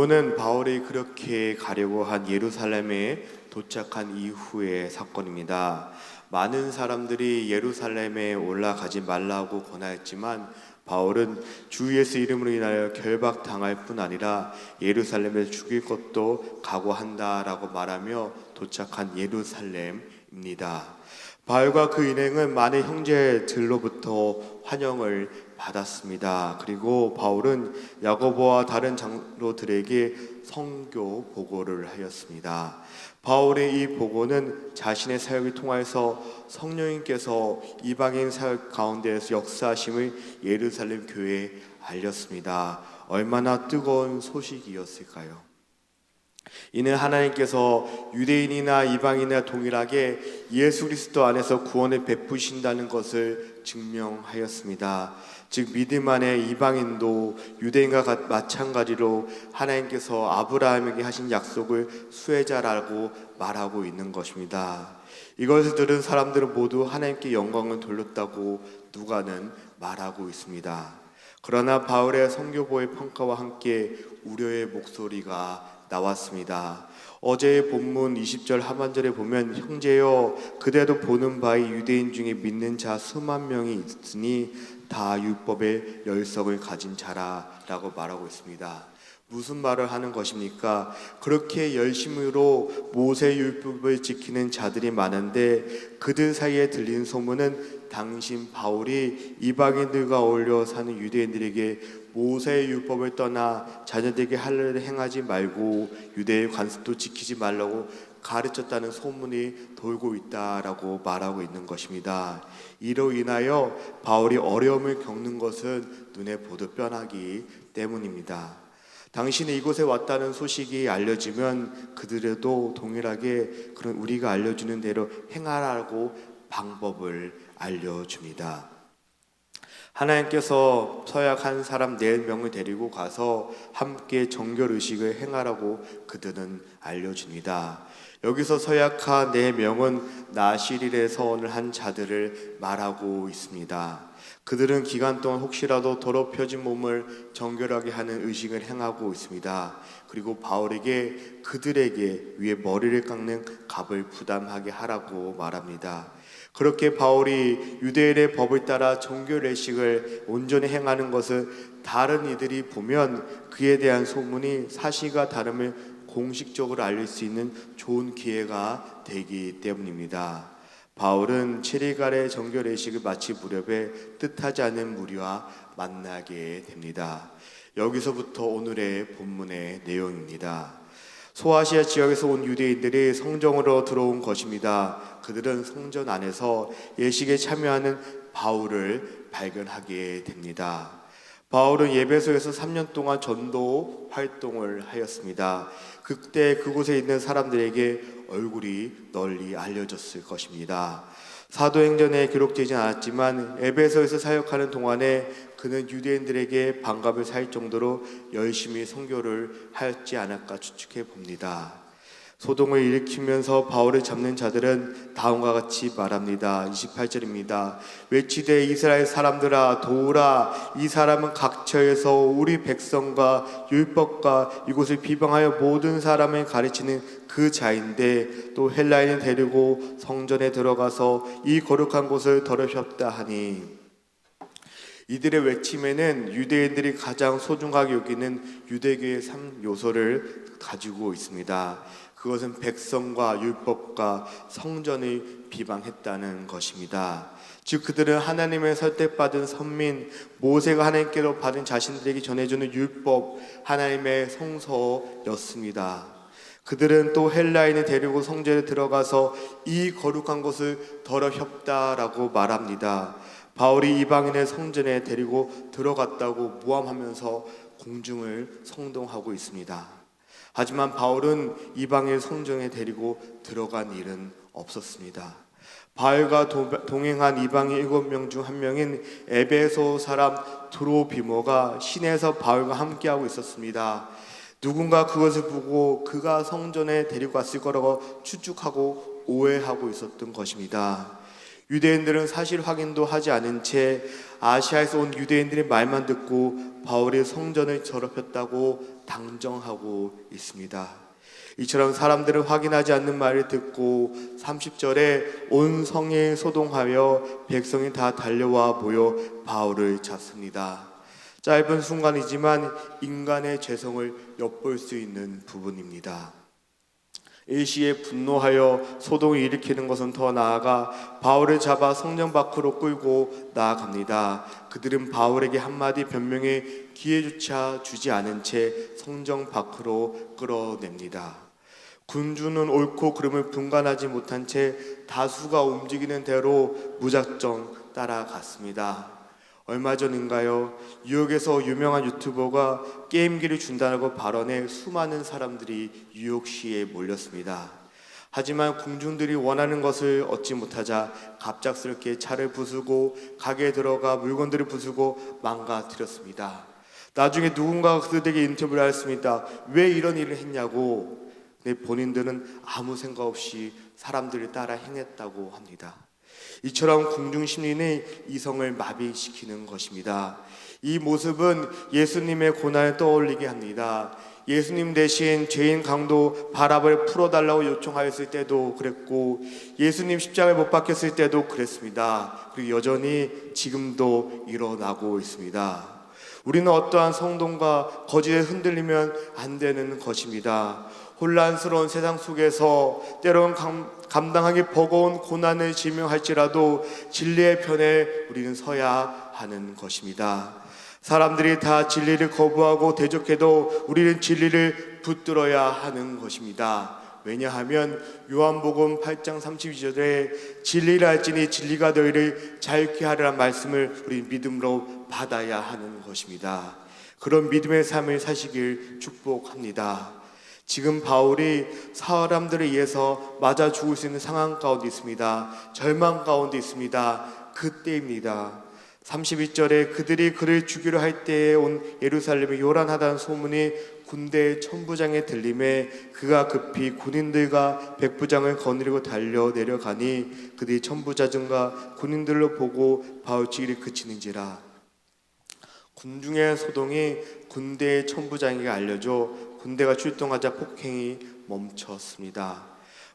본문은 바울이 그렇게 가려고 한 예루살렘에 도착한 이후의 사건입니다. 많은 사람들이 예루살렘에 올라가지 말라고 권하였지만 바울은 주 예수 이름으로 인하여 결박당할 뿐 아니라 예루살렘에 죽일 것도 각오한다라고 말하며 도착한 예루살렘입니다. 바울과 그 일행은 많은 형제들로부터 환영을 받았습니다. 그리고 바울은 야고보와 다른 장로들에게 성교 보고를 하였습니다. 바울의 이 보고는 자신의 사역을 통하여서 성령님께서 이방인 사역 가운데에서 역사하심을 예루살렘 교회에 알렸습니다. 얼마나 뜨거운 소식이었을까요? 이는 하나님께서 유대인이나 이방인이나 동일하게 예수 그리스도 안에서 구원을 베푸신다는 것을 증명하였습니다. 즉 믿음 안에 이방인도 유대인과 같- 마찬가지로 하나님께서 아브라함에게 하신 약속을 수혜자라고 말하고 있는 것입니다. 이것을 들은 사람들은 모두 하나님께 영광을 돌렸다고 누가는 말하고 있습니다. 그러나 바울의 성교보의 평가와 함께 우려의 목소리가 나왔습니다. 어제의 본문 20절 하반절에 보면 형제여 그대도 보는 바의 유대인 중에 믿는 자 수만 명이 있으니 다 율법의 열성을 가진 자라라고 말하고 있습니다. 무슨 말을 하는 것입니까? 그렇게 열심으로 모세 율법을 지키는 자들이 많은데 그들 사이에 들린 소문은 당신 바울이 이방인들과 어울려 사는 유대인들에게 모세의 율법을 떠나 자녀들에게 할 일을 행하지 말고 유대의 관습도 지키지 말라고 가르쳤다는 소문이 돌고 있다라고 말하고 있는 것입니다. 이로 인하여 바울이 어려움을 겪는 것은 눈에 보듯 뻔하기 때문입니다. 당신이 이곳에 왔다는 소식이 알려지면 그들에도 동일하게 그런 우리가 알려주는 대로 행하라고 방법을 알려줍니다. 하나님께서 서약 한 사람 네 명을 데리고 가서 함께 정결 의식을 행하라고 그들은 알려줍니다. 여기서 서약한 네 명은 나시릴의 서원을 한 자들을 말하고 있습니다. 그들은 기간 동안 혹시라도 더럽혀진 몸을 정결하게 하는 의식을 행하고 있습니다. 그리고 바울에게 그들에게 위에 머리를 깎는 값을 부담하게 하라고 말합니다. 그렇게 바울이 유대인의 법을 따라 정결 예식을 온전히 행하는 것을 다른 이들이 보면 그에 대한 소문이 사실과 다름을 공식적으로 알릴 수 있는 좋은 기회가 되기 때문입니다. 바울은 7일간의 정결 예식을 마치 무렵에 뜻하지 않은 무리와 만나게 됩니다. 여기서부터 오늘의 본문의 내용입니다. 소아시아 지역에서 온 유대인들이 성정으로 들어온 것입니다. 그들은 성전 안에서 예식에 참여하는 바울을 발견하게 됩니다. 바울은 예배소에서 3년 동안 전도 활동을 하였습니다. 그때 그곳에 있는 사람들에게 얼굴이 널리 알려졌을 것입니다. 사도행전에 기록되지 않았지만 에베소에서 사역하는 동안에 그는 유대인들에게 반갑을 살 정도로 열심히 선교를 하였지 않을까 추측해 봅니다. 소동을 일으키면서 바울을 잡는 자들은 다음과 같이 말합니다. 28절입니다. 외치되 이스라엘 사람들아 도우라 이 사람은 각처에서 우리 백성과 율법과 이곳을 비방하여 모든 사람을 가르치는 그 자인데 또 헬라인을 데리고 성전에 들어가서 이 거룩한 곳을 더럽혔다 하니 이들의 외침에는 유대인들이 가장 소중하게 여기는 유대교의 3 요소를 가지고 있습니다. 그것은 백성과 율법과 성전을 비방했다는 것입니다. 즉 그들은 하나님의 설득받은 선민 모세가 하나님께로 받은 자신들에게 전해주는 율법 하나님의 성서였습니다. 그들은 또 헬라인을 데리고 성전에 들어가서 이 거룩한 곳을 더럽혔다라고 말합니다. 바울이 이방인의 성전에 데리고 들어갔다고 모함하면서 공중을 성동하고 있습니다. 하지만 바울은 이방인 성전에 데리고 들어간 일은 없었습니다. 바울과 도- 동행한 이방인 일곱 명 중 한 명인 에베소 사람 드로비모가 시내에서 바울과 함께하고 있었습니다. 누군가 그것을 보고 그가 성전에 데리고 갔을 거라고 추측하고 오해하고 있었던 것입니다. 유대인들은 사실 확인도 하지 않은 채 아시아에서 온 유대인들의 말만 듣고 바울이 성전을 더럽혔다고 당정하고 있습니다. 이처럼 사람들을 확인하지 않는 말을 듣고 30절에 온 성에 소동하여 백성이 다 달려와 모여 바울을 찾습니다. 짧은 순간이지만 인간의 죄성을 엿볼 수 있는 부분입니다. 일시에 분노하여 소동을 일으키는 것은 더 나아가 바울을 잡아 성령 밖으로 끌고 나아갑니다. 그들은 바울에게 한마디 변명의 기회조차 주지 않은 채 성정 밖으로 끌어냅니다. 군주는 옳고 그름을 분간하지 못한 채 다수가 움직이는 대로 무작정 따라갔습니다. 얼마 전인가요? 뉴욕에서 유명한 유튜버가 게임기를 준다고 발언해 수많은 사람들이 뉴욕시에 몰렸습니다. 하지만 궁중들이 원하는 것을 얻지 못하자 갑작스럽게 차를 부수고 가게에 들어가 물건들을 부수고 망가뜨렸습니다. 나중에 누군가가 그들에게 인터뷰를 하였습니다. 왜 이런 일을 했냐고. 근데 본인들은 아무 생각 없이 사람들을 따라 행했다고 합니다. 이처럼 궁중 심리는 이성을 마비시키는 것입니다. 이 모습은 예수님의 고난을 떠올리게 합니다. 예수님 대신 죄인 강도 바랍을 풀어달라고 요청하였을 때도 그랬고 예수님 십자가에 못 박혔을 때도 그랬습니다. 그리고 여전히 지금도 일어나고 있습니다. 우리는 어떠한 성동과 거짓에 흔들리면 안 되는 것입니다. 혼란스러운 세상 속에서 때로는 감, 감당하기 버거운 고난을 지명할지라도 진리의 편에 우리는 서야 하는 것입니다. 사람들이 다 진리를 거부하고 대적해도 우리는 진리를 붙들어야 하는 것입니다. 왜냐하면 요한복음 8장 32절에 진리를 알지니 진리가 너희를 자유케 하리란 말씀을 우리 믿음으로 받아야 하는 것입니다. 그런 믿음의 삶을 사시길 축복합니다. 지금 바울이 사람들에 의해서 맞아 죽을 수 있는 상황 가운데 있습니다. 절망 가운데 있습니다. 그때입니다. 32절에 그들이 그를 죽이려 할 때에 온 예루살렘이 요란하다는 소문이 군대 천부장에 들림에 그가 급히 군인들과 백부장을 거느리고 달려 내려가니 그들이 천부자증과 군인들로 보고 바울 치기를 그치는지라 군중의 소동이 군대의 천부장에게 알려져 군대가 출동하자 폭행이 멈췄습니다.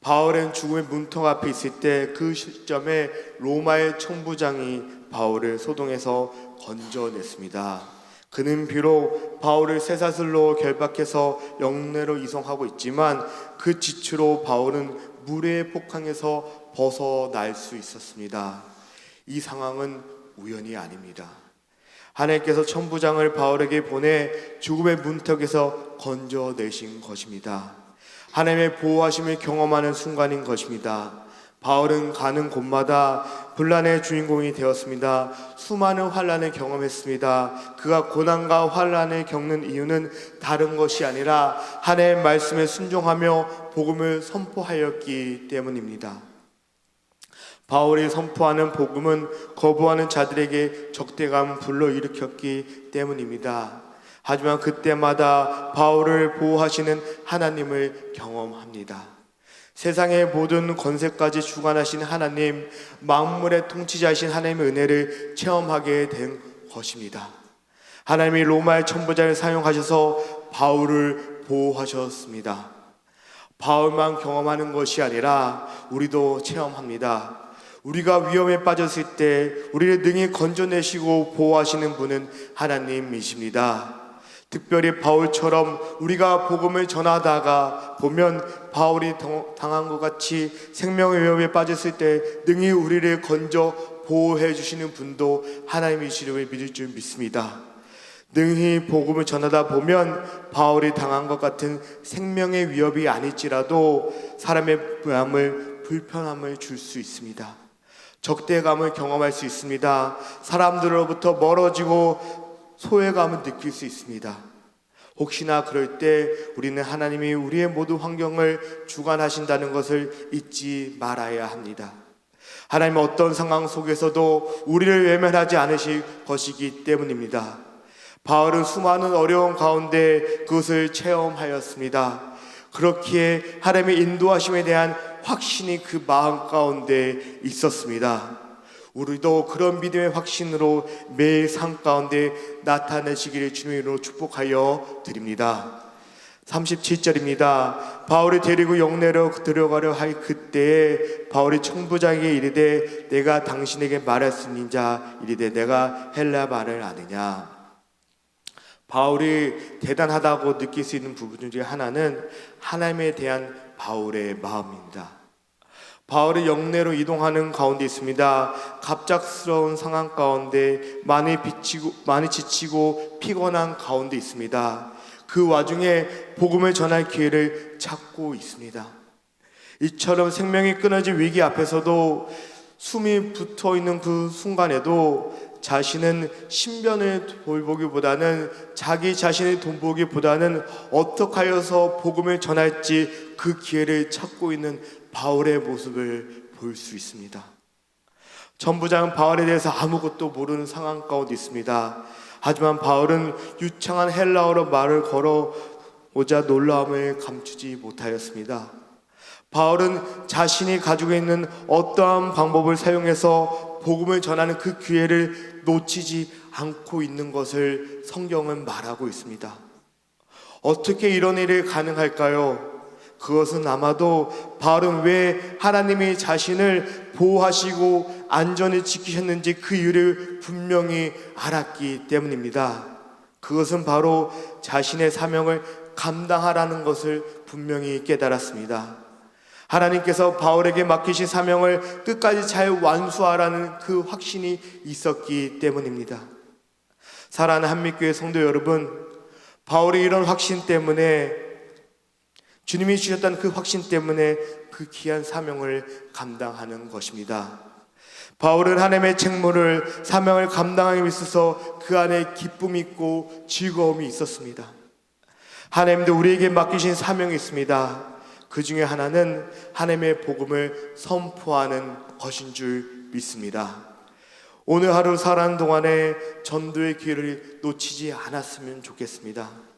바울은 죽음의 문턱 앞에 있을 때 그 시점에 로마의 총부장이 바울을 소동에서 건져냈습니다. 그는 비록 바울을 쇠사슬로 결박해서 영내로 이송하고 있지만 그 지추로 바울은 물의 폭항에서 벗어날 수 있었습니다. 이 상황은 우연이 아닙니다. 하나님께서 천부장을 바울에게 보내 죽음의 문턱에서 건져내신 것입니다. 하나님의 보호하심을 경험하는 순간인 것입니다. 바울은 가는 곳마다 분란의 주인공이 되었습니다. 수많은 환란을 경험했습니다. 그가 고난과 환란을 겪는 이유는 다른 것이 아니라 하나님의 말씀에 순종하며 복음을 선포하였기 때문입니다. 바울이 선포하는 복음은 거부하는 자들에게 적대감 불러일으켰기 때문입니다. 하지만 그때마다 바울을 보호하시는 하나님을 경험합니다. 세상의 모든 권세까지 주관하신 하나님, 만물의 통치자이신 하나님의 은혜를 체험하게 된 것입니다. 하나님이 로마의 천부자를 사용하셔서 바울을 보호하셨습니다. 바울만 경험하는 것이 아니라 우리도 체험합니다. 우리가 위험에 빠졌을 때 우리를 능히 건져내시고 보호하시는 분은 하나님이십니다. 특별히 바울처럼 우리가 복음을 전하다가 보면 바울이 당한 것 같이 생명의 위험에 빠졌을 때 능히 우리를 건져 보호해 주시는 분도 하나님이시름을 믿을 줄 믿습니다. 능히 복음을 전하다 보면 바울이 당한 것 같은 생명의 위협이 아닐지라도 사람의 마음을 불편함을 줄 수 있습니다. 적대감을 경험할 수 있습니다. 사람들로부터 멀어지고 소외감을 느낄 수 있습니다. 혹시나 그럴 때 우리는 하나님이 우리의 모든 환경을 주관하신다는 것을 잊지 말아야 합니다. 하나님은 어떤 상황 속에서도 우리를 외면하지 않으실 것이기 때문입니다. 바울은 수많은 어려운 가운데 그것을 체험하였습니다. 그렇기에 하나님의 인도하심에 대한 확신이 그 마음 가운데 있었습니다. 우리도 그런 믿음의 확신으로 매일 삶 가운데 나타내시기를 주님으로 축복하여 드립니다. 37절입니다. 바울이 데리고 영내로 들어가려 할 그때에 바울이 청부장에게 이르되 내가 당신에게 말했으니 자 이르되 내가 헬라 말을 아느냐. 바울이 대단하다고 느낄 수 있는 부분 중에 하나는 하나님에 대한 바울의 마음입니다. 바울이 영내로 이동하는 가운데 있습니다. 갑작스러운 상황 가운데 많이 비치고 많이 지치고 피곤한 가운데 있습니다. 그 와중에 복음을 전할 기회를 찾고 있습니다. 이처럼 생명이 끊어진 위기 앞에서도 숨이 붙어 있는 그 순간에도 자신은 신변을 돌보기보다는 자기 자신의 돈보기보다는 어떻게 하여서 복음을 전할지 그 기회를 찾고 있는 바울의 모습을 볼 수 있습니다. 전부장은 바울에 대해서 아무것도 모르는 상황 가운데 있습니다. 하지만 바울은 유창한 헬라어로 말을 걸어 오자 놀라움을 감추지 못하였습니다. 바울은 자신이 가지고 있는 어떠한 방법을 사용해서 복음을 전하는 그 기회를 놓치지 않고 있는 것을 성경은 말하고 있습니다. 어떻게 이런 일이 가능할까요? 그것은 아마도 바울은 왜 하나님이 자신을 보호하시고 안전히 지키셨는지 그 이유를 분명히 알았기 때문입니다. 그것은 바로 자신의 사명을 감당하라는 것을 분명히 깨달았습니다. 하나님께서 바울에게 맡기신 사명을 끝까지 잘 완수하라는 그 확신이 있었기 때문입니다. 사랑하는 한미교회 성도 여러분, 바울이 이런 확신 때문에 주님이 주셨다는 그 확신 때문에 그 귀한 사명을 감당하는 것입니다. 바울은 하나님의 책무를 사명을 감당하기 위해서 그 안에 기쁨이 있고 즐거움이 있었습니다. 하나님도 우리에게 맡기신 사명이 있습니다. 그 중에 하나는 하나님의 복음을 선포하는 것인 줄 믿습니다. 오늘 하루 살아가는 동안에 전도의 기회를 놓치지 않았으면 좋겠습니다.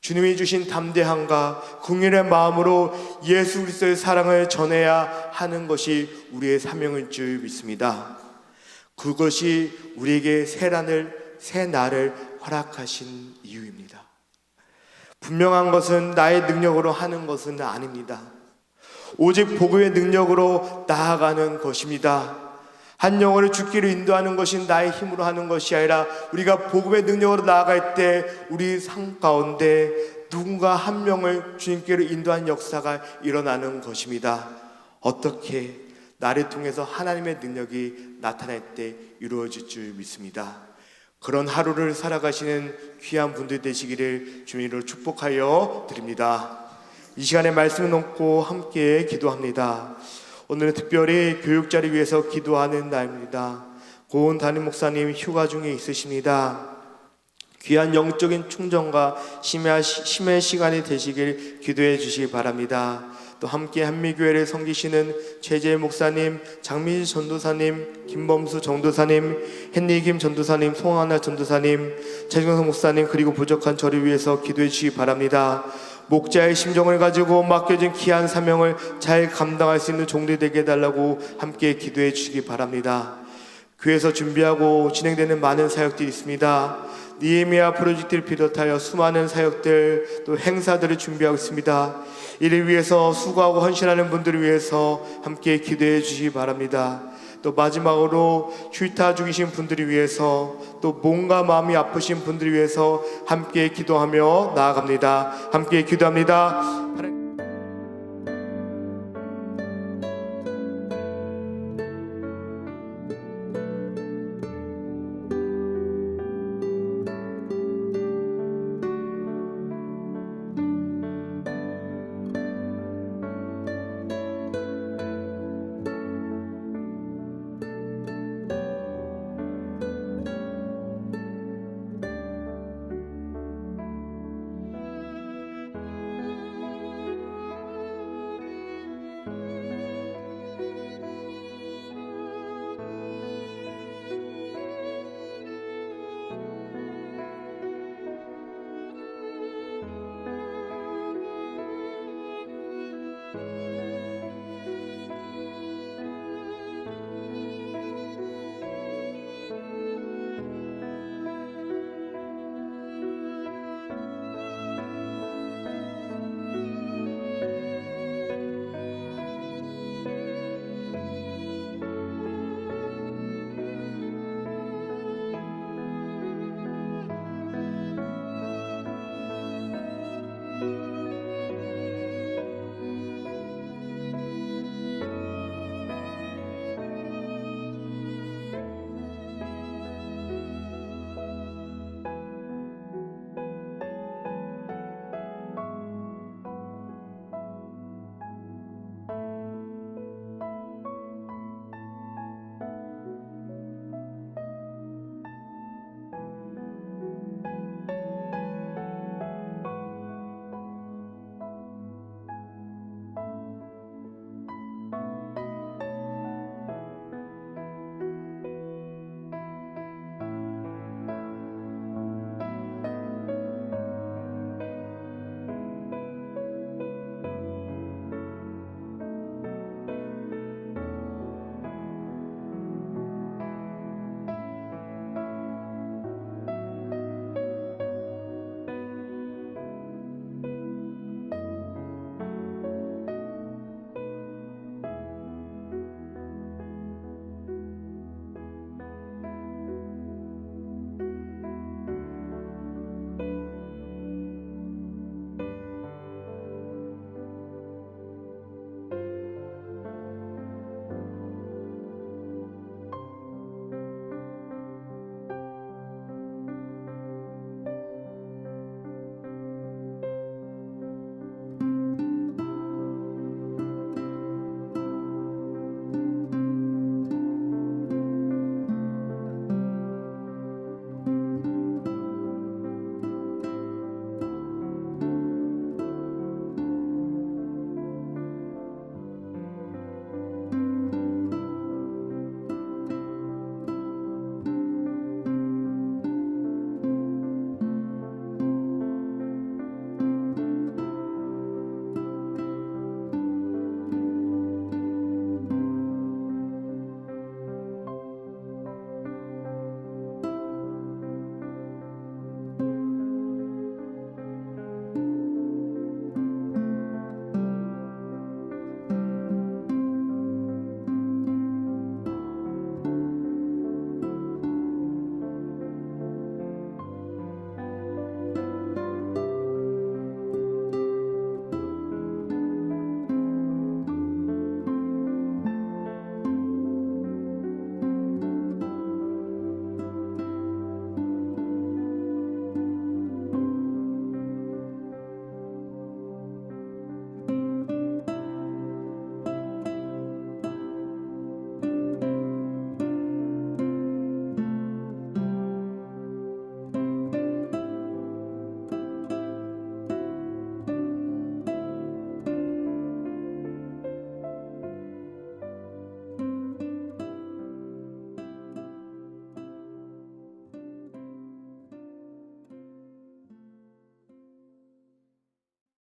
주님이 주신 담대함과 궁일의 마음으로 예수 그리스도의 사랑을 전해야 하는 것이 우리의 사명일 줄 믿습니다. 그것이 우리에게 새 날을 새 날을 허락하신 이유입니다. 분명한 것은 나의 능력으로 하는 것은 아닙니다. 오직 복음의 능력으로 나아가는 것입니다. 한 영혼을 죽기를 인도하는 것이 나의 힘으로 하는 것이 아니라 우리가 복음의 능력으로 나아갈 때 우리 삶 가운데 누군가 한 명을 주님께로 인도한 역사가 일어나는 것입니다. 어떻게 나를 통해서 하나님의 능력이 나타날 때 이루어질 줄 믿습니다. 그런 하루를 살아가시는 귀한 분들 되시기를 주님으로 축복하여 드립니다. 이 시간에 말씀을 놓고 함께 기도합니다. 오늘은 특별히 교육자를 위해서 기도하는 날입니다. 고은 담임 목사님 휴가 중에 있으십니다. 귀한 영적인 충전과 심야, 심의 시간이 되시길 기도해 주시기 바랍니다. 또 함께 한미교회를 섬기시는 최재 목사님, 장민 전도사님, 김범수 전도사님, 헨리 김 전도사님, 송하나 전도사님, 최정성 목사님 그리고 부족한 저를 위해서 기도해 주시기 바랍니다. 목자의 심정을 가지고 맡겨진 귀한 사명을 잘 감당할 수 있는 종들 되게 해달라고 함께 기도해 주시기 바랍니다. 교회에서 준비하고 진행되는 많은 사역들이 있습니다. 니에미아 프로젝트를 비롯하여 수많은 사역들 또 행사들을 준비하고 있습니다. 이를 위해서 수고하고 헌신하는 분들을 위해서 함께 기도해 주시기 바랍니다. 또 마지막으로 휴타 중이신 분들을 위해서 또 몸과 마음이 아프신 분들을 위해서 함께 기도하며 나아갑니다. 함께 기도합니다.